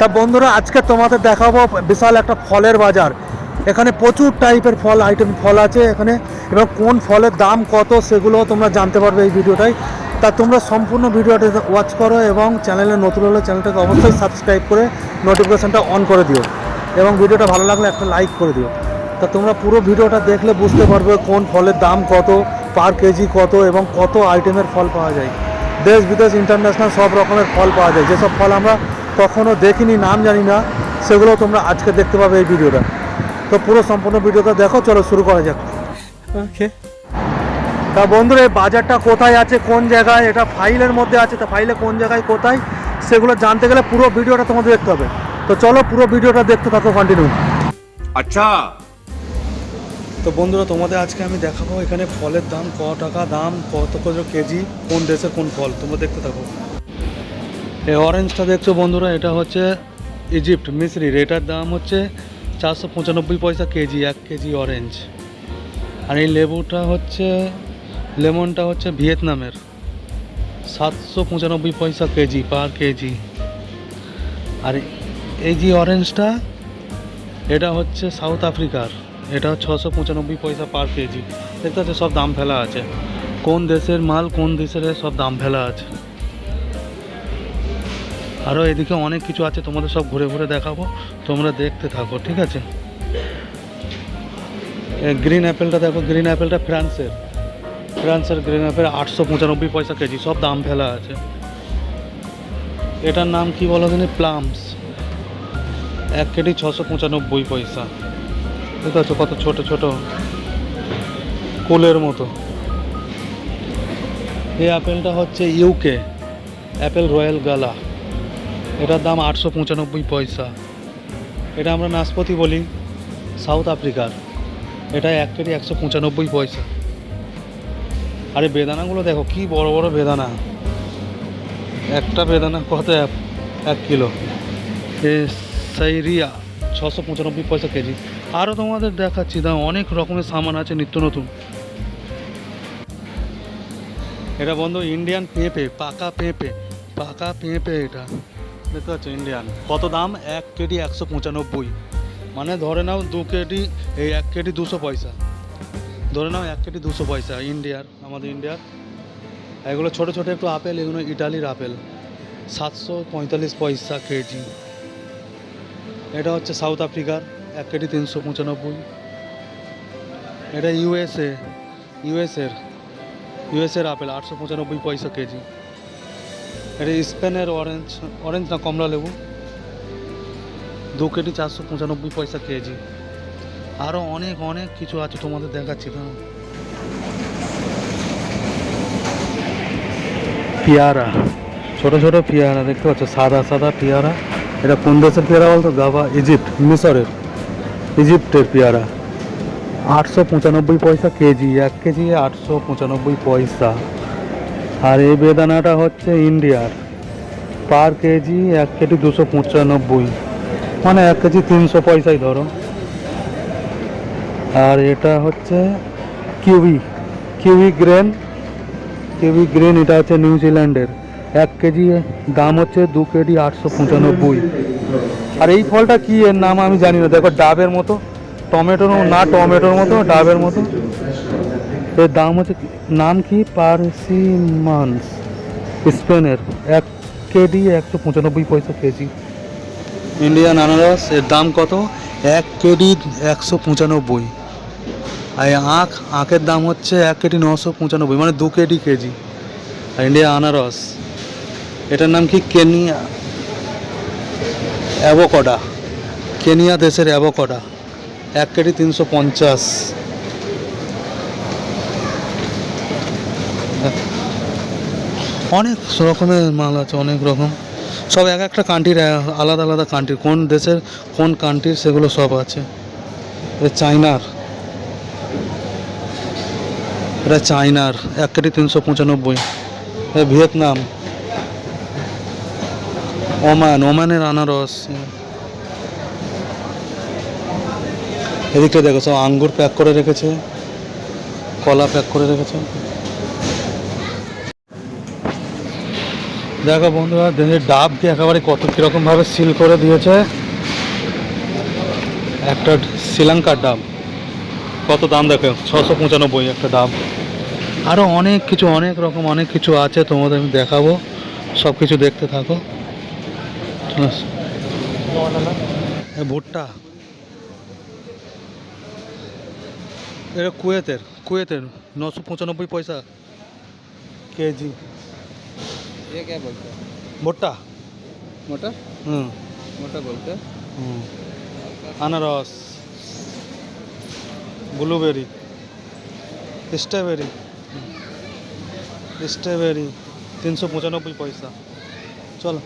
তা বন্ধুরা, আজকে তোমাদের দেখাবো বিশাল একটা ফলের বাজার। এখানে প্রচুর টাইপের ফল আইটেম ফল আছে এখানে, এবং কোন ফলের দাম কত সেগুলো তোমরা জানতে পারবে এই ভিডিওটাই তা তোমরা সম্পূর্ণ ভিডিওটা ওয়াচ করো এবং চ্যানেলে নতুন হলে চ্যানেলটাকে অবশ্যই সাবস্ক্রাইব করে নোটিফিকেশানটা অন করে দিও। এবং ভিডিওটা ভালো লাগলে একটা লাইক করে দিও। তা তোমরা পুরো ভিডিওটা দেখলে বুঝতে পারবে কোন ফলের দাম কত পার কেজি কত এবং কত আইটেমের ফল পাওয়া যায়। দেশ বিদেশ ইন্টারন্যাশনাল সব রকমের ফল পাওয়া যায়। যেসব ফল আমরা কখনো দেখিনি নাম জানি না সেগুলো তোমরা আজকে দেখতে পাবে এই ভিডিওটা। তো পুরো সম্পূর্ণ ভিডিওটা দেখো চলো শুরু করা যাক। তা বন্ধুরা এই বাজারটা কোথায় আছে কোন জায়গায় এটা ফাইলের মধ্যে আছে তা ফাইলে কোন জায়গায় কোথায় সেগুলো জানতে গেলে পুরো ভিডিওটা তোমাদের দেখতে হবে। তো চলো পুরো ভিডিওটা দেখতে থাকো কন্টিনিউ আচ্ছা। তো বন্ধুরা তোমাদের আজকে আমি দেখাবো এখানে ফলের দাম ক টাকা দাম কত কত কেজি কোন দেশের কোন ফল তোমরা দেখতে থাকো। এই অরেঞ্জটা দেখছ বন্ধুরা, এটা হচ্ছে ইজিপ্ট মিশরির এটার দাম হচ্ছে চারশো পঁচানব্বই পয়সা কেজি, এক কেজি অরেঞ্জ আর এই লেবুটা হচ্ছে, লেমনটা হচ্ছে ভিয়েতনামের। সাতশো পঁচানব্বই পয়সা কেজি, পার কেজি। আর এই যে অরেঞ্জটা এটা হচ্ছে সাউথ আফ্রিকার এটা ছশো পঁচানব্বই পয়সা পার কেজি। দেখতে পাচ্ছ, সব দাম ফেলা আছে। কোন দেশের মাল, কোন দেশের সব দাম ফেলা আছে। আরও এদিকে অনেক কিছু আছে, তোমাদের সব ঘুরে ঘুরে দেখাবো। তোমরা দেখতে থাকো, ঠিক আছে? গ্রিন অ্যাপেলটা দেখো গ্রিন অ্যাপেলটা ফ্রান্সের ফ্রান্সের গ্রিন অ্যাপেল আটশো পঁচানব্বই পয়সা কেজি, সব দাম ফেলা আছে। এটার নাম কি বলো দিনে প্লামস এক কেজি ছশো পঁচানব্বই পয়সা। বুঝতে পারছ কত ছোট ছোট? কুলের মতো। এই আপেলটা হচ্ছে ইউকে অ্যাপেল রয়্যাল গালা এটার দাম আটশো পঁচানব্বই পয়সা। এটা আমরা নাশপাতি বলি, সাউথ আফ্রিকার। এটা এক কেজি একশো পঁচানব্বই পয়সা। আরে বেদানাগুলো দেখো, কি বড় বড় বেদানা। একটা বেদানা কত এক কিলো? এ সাইরিয়া, ছশো পঁচানব্বই পয়সা কেজি। আরও তোমাদের দেখাচ্ছি, দাম অনেক রকমের সামান আছে নিত্য নতুন। এটা বন্ধু ইন্ডিয়ান পেঁপে, পাকা পেঁপে পাকা পেঁপে এটা। দেখতে পাচ্ছ ইন্ডিয়ান কত দাম? এক কেজি একশো পঁচানব্বই। মানে ধরে নাও দু কেজি, এই এক কেজি দুশো পয়সা। ধরে নাও এক কেজি দুশো পয়সা ইন্ডিয়ার আমাদের ইন্ডিয়ার এগুলো ছোটো ছোটো একটু আপেল, এগুলো ইটালির আপেল। সাতশো পঁয়তাল্লিশ পয়সা কেজি। এটা হচ্ছে সাউথ আফ্রিকার এক কেজি তিনশো পঁচানব্বই। এটা ইউএসএ ইউএসএর ইউএসএর আপেল, আটশো পঁচানব্বই পয়সা কেজি। এটা স্পেনের অরেঞ্জ অরেঞ্জ না কমলা লেবু। দু কেজি চারশো পঁচানব্বই পয়সা কেজি। আরও অনেক অনেক কিছু আছে তোমাদের দেখাচ্ছি তো পেয়ারা, ছোট ছোট পেয়ারা দেখতে পাচ্ছ, সাদা সাদা পেয়ারা। এটা কোন দেশের পেয়ারা বলতো? গাভা, ইজিপ্ট, মিশরের, ইজিপ্টের পেয়ারা। আটশো পঁচানব্বই পয়সা কেজি, এক কেজি আটশো পঁচানব্বই পয়সা। আর এই বেদানাটা হচ্ছে ইন্ডিয়ার। পার কেজি এক কেজি দুশো পঁচানব্বই। মানে এক কেজি তিনশো পয়সাই ধরো। আর এটা হচ্ছে kiwi kiwi grain. Kiwi grain এটা হচ্ছে নিউজিল্যান্ডের এক কেজি দাম হচ্ছে দু কেজি আটশো পঁচানব্বই। আর এই ফলটা কি এর নাম আমি জানি না। দেখো ডাবের মতো। টমেটোর না টমেটোর মতো, ডাবের মতো। এর দাম হচ্ছে নাম কি পার্সিমান্স, স্পেনের এক কেজি একশো পঁচানব্বই পয়সা কেজি। ইন্ডিয়ান আনারস, এর দাম কত? এক কেজি একশো পঁচানব্বই। আর আখ, আখের দাম হচ্ছে এক কেজি নশো পঁচানব্বই মানে দু কেজি কেজি। আর ইন্ডিয়া আনারস, এটার নাম কি? কেনিয়া অ্যাভোকডা। কেনিয়া দেশের অ্যাভোকডা, এক কেজি তিনশো পঞ্চাশ। অনেক রকমের মাল আছে, অনেক রকম। সব এক একটা কান্ট্রির আলাদা আলাদা কান্ট্রি কোন দেশের, কোন কান্ট্রির সেগুলো সব আছে। চাইনার এটা চাইনার এক কেটি তিনশো পঁচানব্বই। ভিয়েতনাম। ওমান, ওমানের আনারস। এদিকটা দেখো, সব আঙ্গুর প্যাক করে রেখেছে। কলা প্যাক করে রেখেছে। দেখো বন্ধুরা দেখে দিয়ে একেবারে কত কীরকমভাবে সিল করে দিয়েছে। একটা শ্রীলঙ্কার ডাব। কত দাম দেখো, ছশো পঁচানব্বই একটা ডাব। আরও অনেক কিছু, অনেক রকম, অনেক কিছু আছে, তোমাদের আমি দেখাবো। সব কিছু দেখতে থাকো। ভুট্টা। এটা কুয়েতের কুয়েতের, নশো পঁচানব্বই পয়সা। কেজি। ये क्या बोलते हैं ভুট্টা मोटर হুম मोटर बोलते हैं হুম আনারস ব্লুবেরি স্ট্রবেরি স্ট্রবেরি তিনশো পঁচানব্বই পয়সা চলো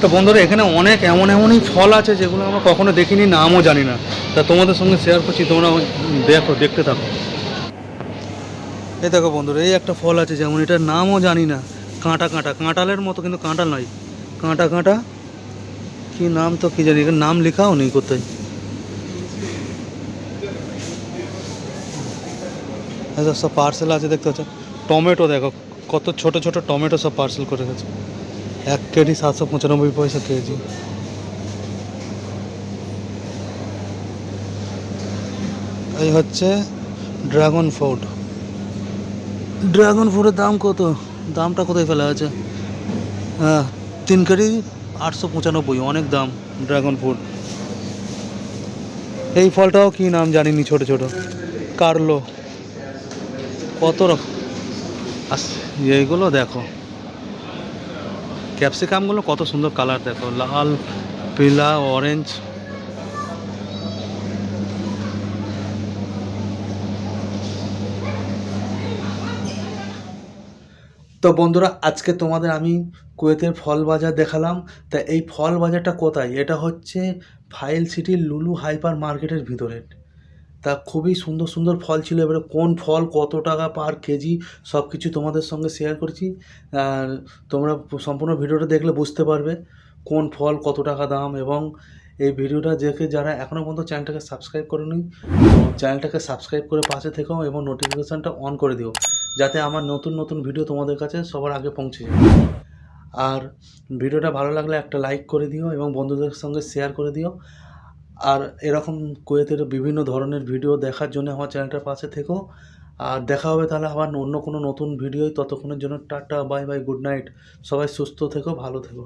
তো বন্ধুরা এখানে অনেক এমন এমনই ফল আছে যেগুলো আমরা কখনো দেখিনি নামও জানি না তা তোমাদের সঙ্গে শেয়ার করছি তোমরা দেখো দেখতে থাকো এই দেখো বন্ধুরা, এই একটা ফল আছে যেমন, এটার নামও জানি না। কাঁটা কাঁটা, কাঁটালের মতো কিন্তু কাঁটা নয়। কাঁটা কাঁটা, কি নাম তো কি জানি নাম লেখাও নেই কোথায়। এই সব পার্সেল আছে দেখতে পাচ্ছ। টমেটো দেখো, কত ছোট ছোট টমেটো সব পার্সেল করে গেছে। এক কেজি সাতশো পঁচানব্বই পয়সা কেজি। এই হচ্ছে ড্রাগন ফ্রুট ড্রাগন ফ্রুটের দাম কত? দামটা কোথায় ফেলা আছে? হ্যাঁ তিন কেজি আটশো পঁচানব্বই, অনেক দাম ড্রাগন ফ্রুট এই ফলটাও কি নাম জানিনি ছোট ছোট। কার্লো। কত রকম এইগুলো দেখো। ক্যাপসিকামগুলো কত সুন্দর কালার দেখো। লাল, পিলা অরেঞ্জ তো বন্ধুরা, আজকে তোমাদের আমি কুয়েতের ফল বাজার দেখালাম। তা এই ফল বাজারটা কোথায়? এটা হচ্ছে ফাইল সিটির লুলু হাইপার মার্কেটের ভিতরে। তা খুবই সুন্দর সুন্দর ফল ছিল। এবারে কোন ফল, কত টাকা পার কেজি সব কিছু তোমাদের সঙ্গে শেয়ার করছি। আর তোমরা সম্পূর্ণ ভিডিওটা দেখলে বুঝতে পারবে কোন ফল কত টাকা দাম। এবং এই ভিডিওটা দেখে যারা এখনও পর্যন্ত চ্যানেলটাকে সাবস্ক্রাইব করে করেনি চ্যানেলটাকে সাবস্ক্রাইব করে পাশে থেকেও এবং নোটিফিকেশানটা অন করে দিও। যাতে আমার নতুন নতুন ভিডিও তোমাদের কাছে সবার আগে পৌঁছে যায়। আর ভিডিওটা ভালো লাগলে একটা লাইক করে দিও এবং বন্ধুদের সঙ্গে শেয়ার করে দিও। আর এরকম কুয়েতের বিভিন্ন ধরনের ভিডিও দেখার জন্য আমার চ্যানেলটার পাশে থেকো। আর দেখা হবে তাহলে আবার অন্য কোনো নতুন ভিডিওই ততক্ষণের জন্য tata bye bye good night সবাই সুস্থ থেকো, ভালো থেকো।